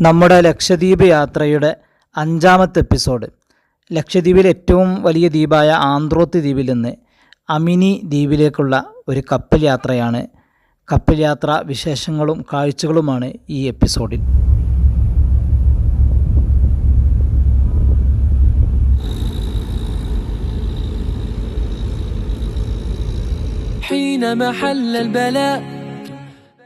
നമ്മുടെ ലക്ഷദ്വീപ് യാത്രയുടെ അഞ്ചാമത്തെ എപ്പിസോഡ് ലക്ഷദ്വീപിലെ ഏറ്റവും വലിയ ദ്വീപായ ആന്ത്രോത്ത് ദ്വീപിൽ നിന്ന് അമിനി ദ്വീപിലേക്കുള്ള ഒരു കപ്പൽ യാത്രയാണ് കപ്പൽ യാത്ര വിശേഷങ്ങളും കാഴ്ചകളുമാണ് ഈ എപ്പിസോഡിൽ حين محل البلاء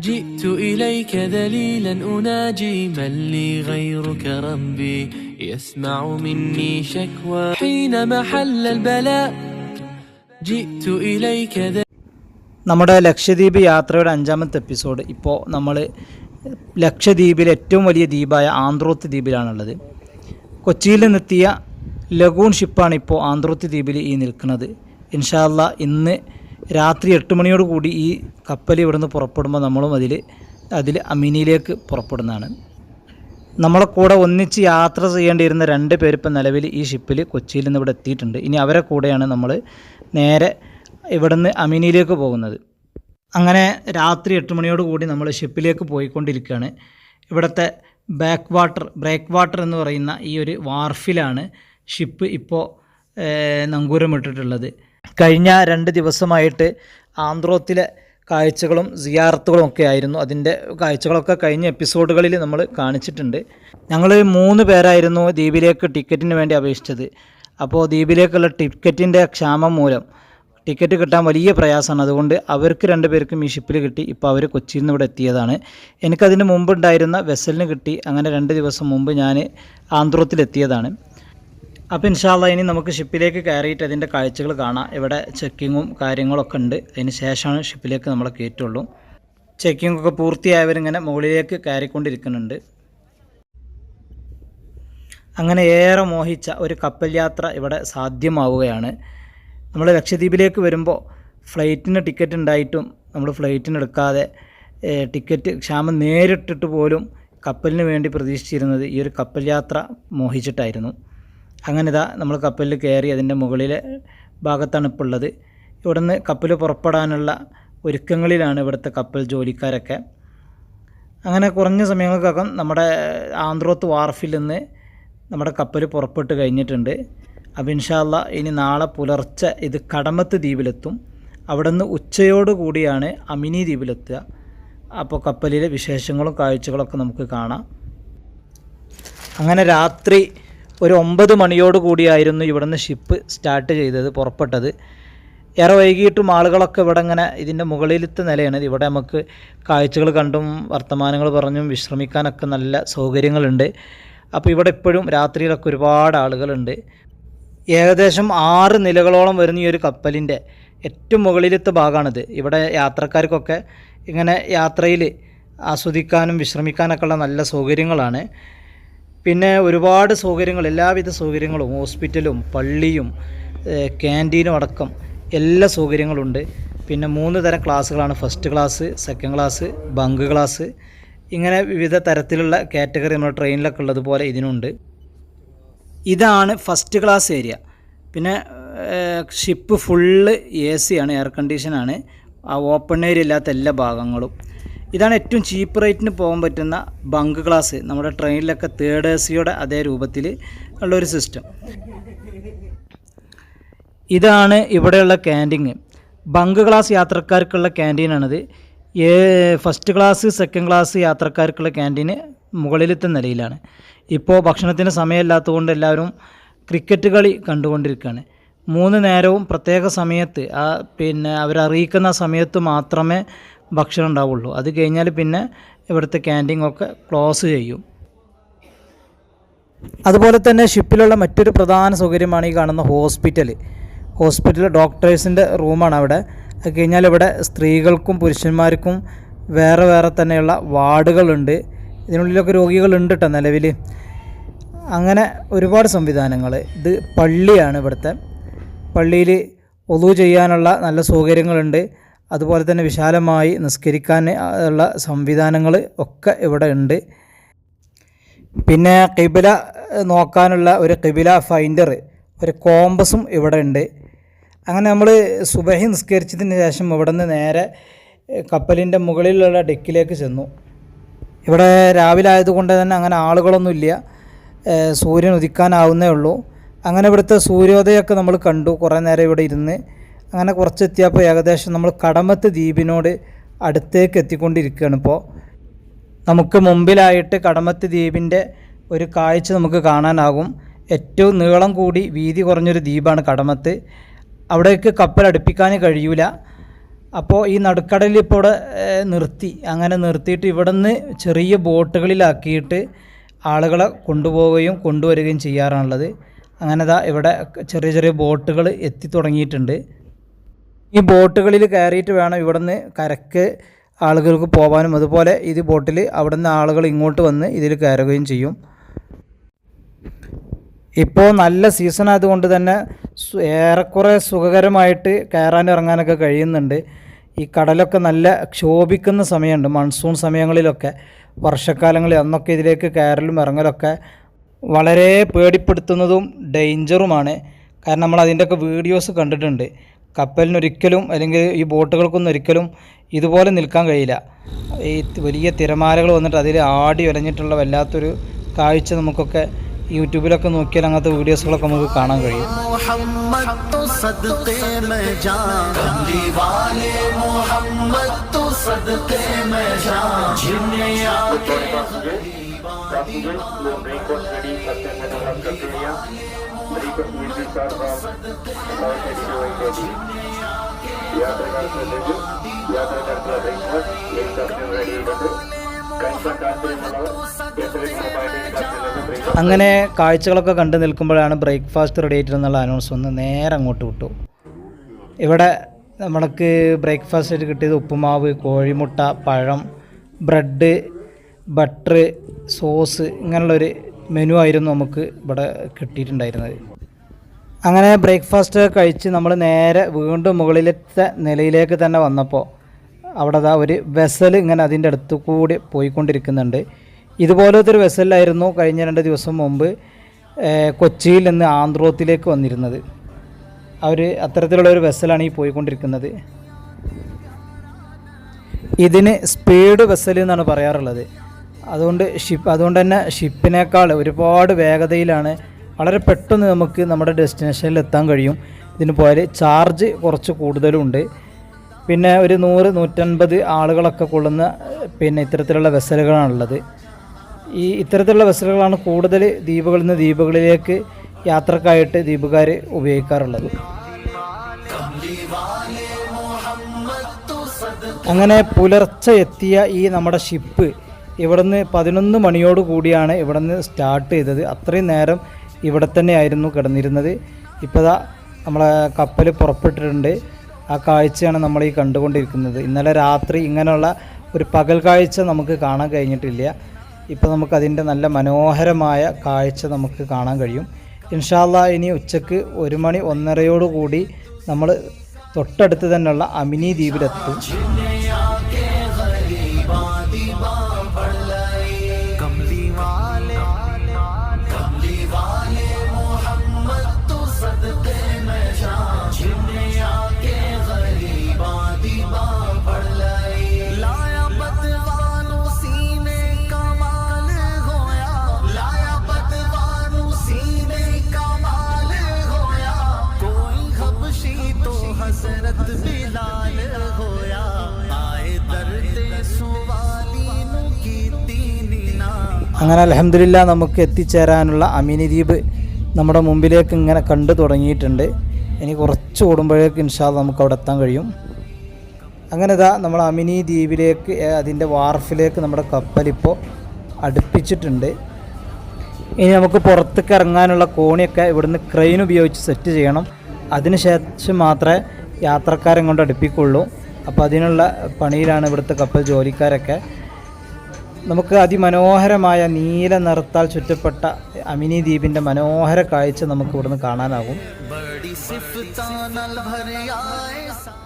جئت إليك ذليلا أناجي من لي غيرك ربي يسمع مني شكوى حين محل البلاء جئت إليك ذليلا നമ്മുടെ ലക്ഷദ്വീപ് യാത്രയുടെ അഞ്ചാമത്തെ എപ്പിസോഡ് ഇപ്പോൾ നമ്മൾ ലക്ഷദ്വീപിലെ ഏറ്റവും വലിയ ദ്വീപായ ആന്ത്രോത്ത് ദ്വീപിലാണുള്ളത് കൊച്ചിയിൽ നിന്നെത്തിയ ലഗൂൺ ഷിപ്പാണ് ഇപ്പോൾ ആന്ത്രോത്ത് ദ്വീപിൽ ഈ നിൽക്കുന്നത് ഇൻഷാല്ല ഇന്ന് രാത്രി എട്ട് മണിയോട് കൂടി ഈ കപ്പൽ ഇവിടുന്ന് പുറപ്പെടുമ്പോൾ നമ്മളും അതിൽ അതിൽ അമിനിയിലേക്ക് പുറപ്പെടുന്നതാണ്. നമ്മളെ കൂടെ ഒന്നിച്ച് യാത്ര ചെയ്യേണ്ടിയിരുന്ന രണ്ട് പേരിപ്പം നിലവിൽ ഈ ഷിപ്പിൽ കൊച്ചിയിൽ നിന്ന് ഇവിടെ എത്തിയിട്ടുണ്ട്. ഇനി അവരെ കൂടെയാണ് നമ്മൾ നേരെ ഇവിടുന്ന് അമിനിയിലേക്ക് പോകുന്നത്. അങ്ങനെ രാത്രി എട്ട് മണിയോട് കൂടി നമ്മൾ ഷിപ്പിലേക്ക് പോയിക്കൊണ്ടിരിക്കുകയാണ്. ഇവിടുത്തെ ബാക്ക് വാട്ടർ ബ്രേക്ക് വാട്ടർ എന്ന് പറയുന്ന ഈ ഒരു വാർഫിലാണ് ഷിപ്പ് ഇപ്പോൾ നങ്കൂരമിട്ടിട്ടുള്ളത് കഴിഞ്ഞ രണ്ട് ദിവസമായിട്ട് ആന്ധ്രോത്തിലെ കാഴ്ചകളും സിയാർത്തുകളും ഒക്കെ ആയിരുന്നു. അതിന്റെ കാഴ്ചകളൊക്കെ കഴിഞ്ഞ എപ്പിസോഡുകളിൽ നമ്മൾ കാണിച്ചിട്ടുണ്ട്. ഞങ്ങൾ മൂന്ന് പേരായിരുന്നു ദ്വീപിലേക്ക് ടിക്കറ്റിന് വേണ്ടി അപേക്ഷിച്ചത്. അപ്പോൾ ദ്വീപിലേക്കുള്ള ടിക്കറ്റിന്റെ ക്ഷാമം മൂലം ടിക്കറ്റ് കിട്ടാൻ വലിയ പ്രയാസമാണ്. അതുകൊണ്ട് അവർക്ക് രണ്ട് പേർക്കും ഈ ഷിപ്പിൽ കിട്ടി. ഇപ്പോൾ അവർ കൊച്ചിയിൽ നിന്ന് ഇവിടെ എത്തിയതാണ്. എനിക്കതിന് മുമ്പ് ഉണ്ടായിരുന്ന വെസലിന് കിട്ടി. അങ്ങനെ രണ്ട് ദിവസം മുമ്പ് ഞാൻ ആന്ധ്രത്തിലെത്തിയതാണ് അപ്പോൾ ഇൻഷാല്ല ഇനി നമുക്ക് ഷിപ്പിലേക്ക് കയറിയിട്ട് അതിന്റെ കാഴ്ചകൾ കാണാം. ഇവിടെ ചെക്കിങ്ങും കാര്യങ്ങളൊക്കെ ഉണ്ട്. അതിന് ശേഷമാണ് ഷിപ്പിലേക്ക് നമ്മൾ കയറ്റുള്ളൂ. ചെക്കിങ്ങൊക്കെ പൂർത്തിയായവരിങ്ങനെ മുകളിലേക്ക് കയറിക്കൊണ്ടിരിക്കുന്നുണ്ട്. അങ്ങനെ ഏറെ മോഹിച്ച ഒരു കപ്പൽ യാത്ര ഇവിടെ സാധ്യമാവുകയാണ്. നമ്മൾ ലക്ഷദ്വീപിലേക്ക് വരുമ്പോൾ ഫ്ലൈറ്റിന് ടിക്കറ്റ് ഉണ്ടായിട്ടും നമ്മൾ ഫ്ലൈറ്റിന് എടുക്കാതെ ടിക്കറ്റ് ക്ഷാമം നേരിട്ടിട്ട് പോലും കപ്പലിന് വേണ്ടി പ്രതീക്ഷിച്ചിരുന്നത് ഈ ഒരു കപ്പൽ യാത്ര മോഹിച്ചിട്ടായിരുന്നു. അങ്ങനെ ഇതാ നമ്മൾ കപ്പലിൽ കയറി അതിന്റെ മുകളിലെ ഭാഗത്താണ് ഇപ്പോൾ ഉള്ളത്. ഇവിടുന്ന് കപ്പൽ പുറപ്പെടാനുള്ള ഒരുക്കങ്ങളിലാണ് ഇവിടുത്തെ കപ്പൽ ജോലിക്കാരൊക്കെ. അങ്ങനെ കുറഞ്ഞ സമയങ്ങൾക്കകം നമ്മുടെ ആന്ത്രോത്ത് വാർഫിൽ നിന്ന് നമ്മുടെ കപ്പൽ പുറപ്പെട്ട് കഴിഞ്ഞിട്ടുണ്ട്. അപ്പോൾ ഇൻഷാല്ല ഇനി നാളെ പുലർച്ചെ ഇത് കടമത്ത് ദ്വീപിലെത്തും. അവിടെ നിന്ന് ഉച്ചയോട് കൂടിയാണ് അമിനി ദ്വീപിലെത്തുക. അപ്പോൾ കപ്പലിലെ വിശേഷങ്ങളും കാഴ്ചകളൊക്കെ നമുക്ക് കാണാം. അങ്ങനെ രാത്രി ഒരു ഒമ്പത് മണിയോട് കൂടിയായിരുന്നു ഇവിടുന്ന് ഷിപ്പ് സ്റ്റാർട്ട് ചെയ്തത് പുറപ്പെട്ടത്. ഏറെ വൈകിട്ടും ആളുകളൊക്കെ ഇവിടെ ഇങ്ങനെ ഇതിന്റെ മുകളിലത്തെ നിലയാണ്. ഇവിടെ നമുക്ക് കാഴ്ചകൾ കണ്ടും വർത്തമാനങ്ങൾ പറഞ്ഞും വിശ്രമിക്കാനൊക്കെ നല്ല സൗകര്യങ്ങളുണ്ട്. അപ്പോൾ ഇവിടെ ഇപ്പോഴും രാത്രിയിലൊക്കെ ഒരുപാട് ആളുകളുണ്ട്. ഏകദേശം ആറ് നിലകളോളം വരുന്ന ഈ ഒരു കപ്പലിന്റെ ഏറ്റവും മുകളിലത്തെ ഭാഗമാണിത്. ഇവിടെ യാത്രക്കാർക്കൊക്കെ ഇങ്ങനെ യാത്രയിൽ ആസ്വദിക്കാനും വിശ്രമിക്കാനൊക്കെയുള്ള നല്ല സൗകര്യങ്ങളാണ്. പിന്നെ ഒരുപാട് സൗകര്യങ്ങൾ എല്ലാവിധ സൗകര്യങ്ങളും ഹോസ്പിറ്റലും പള്ളിയും ക്യാന്റീനും അടക്കം എല്ലാ സൗകര്യങ്ങളുണ്ട്. പിന്നെ മൂന്ന് തരം ക്ലാസ്സുകളാണ്. First class second class bunk class ഇങ്ങനെ വിവിധ തരത്തിലുള്ള കാറ്റഗറി നമ്മുടെ ട്രെയിനിലൊക്കെ ഉള്ളതുപോലെ ഇതിനുണ്ട്. ഇതാണ് ഫസ്റ്റ് ക്ലാസ് ഏരിയ. പിന്നെ ഷിപ്പ് ഫുള്ള് എ സി ആണ് എയർ കണ്ടീഷനാണ്. ആ ഓപ്പൺ ഏരിയ ഇല്ലാത്ത എല്ലാ ഭാഗങ്ങളും. ഇതാണ് ഏറ്റവും ചീപ്പ് റേറ്റിന് പോകാൻ പറ്റുന്ന ബങ്ക് ക്ലാസ് നമ്മുടെ ട്രെയിനിലൊക്കെ തേർഡ് എ സിയുടെ അതേ രൂപത്തിൽ ഉള്ളൊരു സിസ്റ്റം ഇതാണ് ഇവിടെയുള്ള ക്യാന്റീൻ ബങ്ക് ക്ലാസ് യാത്രക്കാർക്കുള്ള ക്യാന്റീനാണിത് ഏ ഫസ്റ്റ് ക്ലാസ് സെക്കൻഡ് ക്ലാസ് യാത്രക്കാർക്കുള്ള ക്യാന്റീന് മുകളിലത്തെ നിലയിലാണ്. ഇപ്പോൾ ഭക്ഷണത്തിന് സമയമില്ലാത്തതുകൊണ്ട് എല്ലാവരും ക്രിക്കറ്റ് കളി കണ്ടുകൊണ്ടിരിക്കുകയാണ്. മൂന്ന് നേരവും പ്രത്യേക സമയത്ത് ആ പിന്നെ അവരറിയിക്കുന്ന സമയത്ത് മാത്രമേ ഭക്ഷണം ഉണ്ടാവുള്ളൂ. അത് കഴിഞ്ഞാൽ പിന്നെ ഇവിടുത്തെ ക്യാന്റീൻ ഒക്കെ ക്ലോസ് ചെയ്യും. അതുപോലെ തന്നെ ഷിപ്പിലുള്ള മറ്റൊരു പ്രധാന സൗകര്യമാണ് ഈ കാണുന്ന ഹോസ്പിറ്റൽ ഹോസ്പിറ്റൽ ഡോക്ടേഴ്സിന്റെ റൂമാണ് അവിടെ. അത് കഴിഞ്ഞാൽ ഇവിടെ സ്ത്രീകൾക്കും പുരുഷന്മാർക്കും വേറെ വേറെ തന്നെയുള്ള വാർഡുകളുണ്ട്. ഇതിനുള്ളിലൊക്കെ രോഗികളുണ്ട് കേട്ടോ നിലവിൽ. അങ്ങനെ ഒരുപാട് സംവിധാനങ്ങൾ. ഇത് പള്ളിയാണ് ഇവിടുത്തെ. പള്ളിയിൽ ഒതു ചെയ്യാനുള്ള നല്ല സൗകര്യങ്ങളുണ്ട്. അതുപോലെ തന്നെ വിശാലമായി നിസ്കരിക്കാൻ ഉള്ള സംവിധാനങ്ങൾ ഒക്കെ ഇവിടെ ഉണ്ട്. പിന്നെ കിബില നോക്കാനുള്ള ഒരു കിബില ഫൈൻഡർ ഒരു കോമ്പസും ഇവിടെ ഉണ്ട്. അങ്ങനെ നമ്മൾ സുബഹി നിസ്കരിച്ചതിന് ശേഷം ഇവിടെ നിന്ന് നേരെ കപ്പലിന്റെ മുകളിലുള്ള ഡെക്കിലേക്ക് ചെന്നു. ഇവിടെ രാവിലെ ആയതുകൊണ്ട് തന്നെ അങ്ങനെ ആളുകളൊന്നുമില്ല സൂര്യൻ ഉദിക്കാനാവുന്നേ ഉള്ളൂ. അങ്ങനെ ഇവിടുത്തെ സൂര്യോദയമൊക്കെ നമ്മൾ കണ്ടു. കുറേ നേരം ഇവിടെ ഇരുന്ന് അങ്ങനെ കുറച്ചെത്തിയപ്പോൾ ഏകദേശം നമ്മൾ കടമത്ത് ദ്വീപിനോട് അടുത്തേക്ക് എത്തിക്കൊണ്ടിരിക്കുകയാണ് ഇപ്പോൾ. നമുക്ക് മുമ്പിലായിട്ട് കടമത്ത് ദ്വീപിന്റെ ഒരു കാഴ്ച നമുക്ക് കാണാനാകും. ഏറ്റവും നീളം കൂടി വീതി കുറഞ്ഞൊരു ദ്വീപാണ് കടമത്ത്. അവിടേക്ക് കപ്പൽ അടുപ്പിക്കാൻ കഴിയൂല. അപ്പോൾ ഈ നടുക്കടലിൽ ഇപ്പോൾ ഇവിടെ നിർത്തി. അങ്ങനെ നിർത്തിയിട്ട് ഇവിടെ നിന്ന് ചെറിയ ബോട്ടുകളിലാക്കിയിട്ട് ആളുകളെ കൊണ്ടുപോവുകയും കൊണ്ടുവരികയും ചെയ്യാറാണുള്ളത് അങ്ങനെ ദാ ഇവിടെ ചെറിയ ചെറിയ ബോട്ടുകൾ എത്തി തുടങ്ങിയിട്ടുണ്ട്. ഈ ബോട്ടുകളിൽ കയറിയിട്ട് വേണം ഇവിടുന്ന് കരക്ക് ആളുകൾക്ക് പോകാനും അതുപോലെ ഇത് ബോട്ടിൽ അവിടുന്ന് ആളുകൾ ഇങ്ങോട്ട് വന്ന് ഇതിൽ കയറുകയും ചെയ്യും. ഇപ്പോൾ നല്ല സീസൺ ആയതുകൊണ്ട് തന്നെ ഏറെക്കുറെ സുഖകരമായിട്ട് കയറാനും ഇറങ്ങാനൊക്കെ കഴിയുന്നുണ്ട്. ഈ കടലൊക്കെ നല്ല ക്ഷോഭിക്കുന്ന സമയമുണ്ട് മൺസൂൺ സമയങ്ങളിലൊക്കെ. വർഷക്കാലങ്ങളിൽ അന്നൊക്കെ ഇതിലേക്ക് കയറലും ഇറങ്ങലൊക്കെ വളരെ പേടിപ്പെടുത്തുന്നതും ഡേഞ്ചറുമാണ് കാരണം നമ്മൾ അതിന്റെയൊക്കെ വീഡിയോസ് കണ്ടിട്ടുണ്ട്. കപ്പലിനൊരിക്കലും അല്ലെങ്കിൽ ഈ ബോട്ടുകൾക്കൊന്നും ഒരിക്കലും ഇതുപോലെ നിൽക്കാൻ കഴിയില്ല. ഈ വലിയ തിരമാലകൾ വന്നിട്ട് അതിൽ ആടി ഒലഞ്ഞിട്ടുള്ള വല്ലാത്തൊരു കാഴ്ച നമുക്കൊക്കെ യൂട്യൂബിലൊക്കെ നോക്കിയാൽ അങ്ങനത്തെ വീഡിയോസുകളൊക്കെ നമുക്ക് കാണാൻ കഴിയും. അങ്ങനെ കാഴ്ചകളൊക്കെ കണ്ടു നിൽക്കുമ്പോഴാണ് ബ്രേക്ക്ഫാസ്റ്റ് റെഡി ആയിട്ട് എന്നുള്ള അനൗൺസ് വന്ന് നേരെ അങ്ങോട്ട് വിട്ടു. ഇവിടെ നമ്മൾക്ക് ബ്രേക്ക്ഫാസ്റ്റ് കിട്ടിയത് ഉപ്പുമാവ് കോഴിമുട്ട പഴം ബ്രെഡ് ബട്ടർ സോസ് ഇങ്ങനെയുള്ളൊരു മെനു ആയിരുന്നു നമുക്ക് ഇവിടെ കിട്ടിയിട്ടുണ്ടായിരുന്നത്. അങ്ങനെ ബ്രേക്ക്ഫാസ്റ്റ് കഴിച്ച് നമ്മൾ നേരെ വീണ്ടും മുകളിലത്തെ നിലയിലേക്ക് തന്നെ വന്നപ്പോൾ അവിടെ ഒരു വെസൽ ഇങ്ങനെ അതിന്റെ അടുത്ത് കൂടി പോയിക്കൊണ്ടിരിക്കുന്നുണ്ട്. ഇതുപോലത്തെ ഒരു വെസലായിരുന്നു കഴിഞ്ഞ രണ്ട് ദിവസം മുമ്പ് കൊച്ചിയിൽ നിന്ന് ആന്ധ്രോത്തിലേക്ക് വന്നിരുന്നത്. അവർ അത്തരത്തിലുള്ള ഒരു വെസലാണ് ഈ പോയിക്കൊണ്ടിരിക്കുന്നത്. ഇതിന് സ്പീഡ് വെസൽ എന്നാണ് പറയാറുള്ളത്. അതുകൊണ്ട് ഷിപ്പ് അതുകൊണ്ട് തന്നെ ഷിപ്പിനേക്കാൾ ഒരുപാട് വേഗതയിലാണ് വളരെ പെട്ടെന്ന് നമുക്ക് നമ്മുടെ ഡെസ്റ്റിനേഷനിൽ എത്താൻ കഴിയും. ഇതിന് പോയാൽ ചാർജ് കുറച്ച് കൂടുതലുണ്ട്. പിന്നെ ഒരു നൂറ് നൂറ്റൻപത് ആളുകളൊക്കെ കൊള്ളുന്ന പിന്നെ ഇത്തരത്തിലുള്ള വെസലുകളാണുള്ളത് ഈ ഇത്തരത്തിലുള്ള വെസലുകളാണ് കൂടുതൽ ദ്വീപുകളിൽ നിന്ന് ദ്വീപുകളിലേക്ക് യാത്രക്കായിട്ട് ദ്വീപുകാർ ഉപയോഗിക്കാറുള്ളത്. അങ്ങനെ പുലർച്ചെ എത്തിയ ഈ നമ്മുടെ ഷിപ്പ് ഇവിടുന്ന് പതിനൊന്ന് മണിയോട് കൂടിയാണ് ഇവിടുന്ന് സ്റ്റാർട്ട് ചെയ്തത്. അത്രയും നേരം ഇവിടെ തന്നെ ആയിരുന്നു കിടന്നിരുന്നത്. ഇപ്പോൾ ദാ നമ്മളെ കപ്പൽ പുറപ്പെട്ടിട്ടുണ്ട്. ആ കാഴ്ചയാണ് നമ്മൾ ഈ കണ്ടുകൊണ്ടിരിക്കുന്നത്. ഇന്നലെ രാത്രി ഇങ്ങനെയുള്ള ഒരു പകൽ കാഴ്ച നമുക്ക് കാണാൻ കഴിഞ്ഞിട്ടില്ല. ഇപ്പോൾ നമുക്ക് അതിന്റെ നല്ല മനോഹരമായ കാഴ്ച നമുക്ക് കാണാൻ കഴിയും. ഇൻഷാല്ല ഇനി ഉച്ചയ്ക്ക് ഒരു മണി ഒന്നരയോടുകൂടി നമ്മൾ തൊട്ടടുത്ത് തന്നെയുള്ള അമിനി ദ്വീപിലെത്തും. അങ്ങനെ അലഹമില്ല നമുക്ക് എത്തിച്ചേരാനുള്ള അമിനി ദ്വീപ് നമ്മുടെ മുമ്പിലേക്ക് ഇങ്ങനെ കണ്ടു തുടങ്ങിയിട്ടുണ്ട്. ഇനി കുറച്ച് ഓടുമ്പോഴേക്ക് ഇൻഷാൽ നമുക്ക് അവിടെ എത്താൻ കഴിയും. അങ്ങനെ ഇതാ നമ്മൾ അമിനി ദ്വീപിലേക്ക് അതിന്റെ വാർഫിലേക്ക് നമ്മുടെ കപ്പലിപ്പോൾ അടുപ്പിച്ചിട്ടുണ്ട്. ഇനി നമുക്ക് പുറത്തേക്ക് ഇറങ്ങാനുള്ള കോണിയൊക്കെ ഇവിടുന്ന് ക്രെയിൻ ഉപയോഗിച്ച് സെറ്റ് ചെയ്യണം. അതിനുശേഷം മാത്രമേ യാത്രക്കാരെ കൊണ്ട് അടുപ്പിക്കുള്ളൂ. അപ്പോൾ അതിനുള്ള പണിയിലാണ് ഇവിടുത്തെ കപ്പൽ ജോലിക്കാരൊക്കെ. നമുക്ക് അതിമനോഹരമായ നീല നിറത്താൽ ചുറ്റപ്പെട്ട അമിനി ദ്വീപിന്റെ മനോഹര കാഴ്ച നമുക്ക് ഇവിടുന്ന് കാണാനാകും.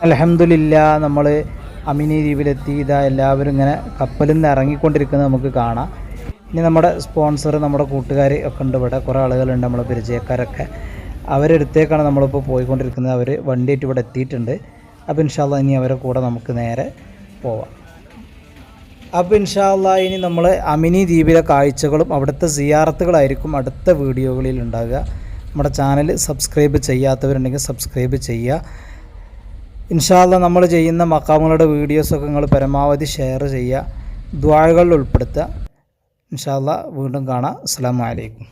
അലഹമില്ല നമ്മൾ അമിനി ദ്വീപിലെത്തി. ഇതാ എല്ലാവരും ഇങ്ങനെ കപ്പലിൽ നിന്ന് ഇറങ്ങിക്കൊണ്ടിരിക്കുന്നത് നമുക്ക് കാണാം. ഇനി നമ്മുടെ സ്പോൺസർ നമ്മുടെ കൂട്ടുകാർ ഒക്കെ ഉണ്ട് ഇവിടെ. കുറേ ആളുകളുണ്ട് നമ്മളെ പരിചയക്കാരൊക്കെ. അവരെടുത്തേക്കാണ് നമ്മളിപ്പോൾ പോയിക്കൊണ്ടിരിക്കുന്നത്. അവർ വണ്ടിയായിട്ട് ഇവിടെ എത്തിയിട്ടുണ്ട്. അപ്പോൾ ഇൻഷാല്ല ഇനി അവരെ കൂടെ നമുക്ക് നേരെ പോവാം. അപ്പോൾ ഇൻഷാല്ല ഇനി നമ്മൾ അമിനി ദ്വീപിലെ കാഴ്ചകളും അവിടുത്തെ സിയാറത്തുകളായിരിക്കും അടുത്ത വീഡിയോകളിൽ ഉണ്ടാകുക നമ്മുടെ ചാനൽ സബ്സ്ക്രൈബ് ചെയ്യാത്തവരുണ്ടെങ്കിൽ സബ്സ്ക്രൈബ് ചെയ്യുക. ഇൻഷാല്ല നമ്മൾ ചെയ്യുന്ന മക്കാമുകളുടെ വീഡിയോസൊക്കെ നിങ്ങൾ പരമാവധി ഷെയർ ചെയ്യുക. ദ്വാഴകളിൽ ഉൾപ്പെടുത്തുക. ഇൻഷാല്ല വീണ്ടും കാണാം. അസ്സാം വലൈക്കും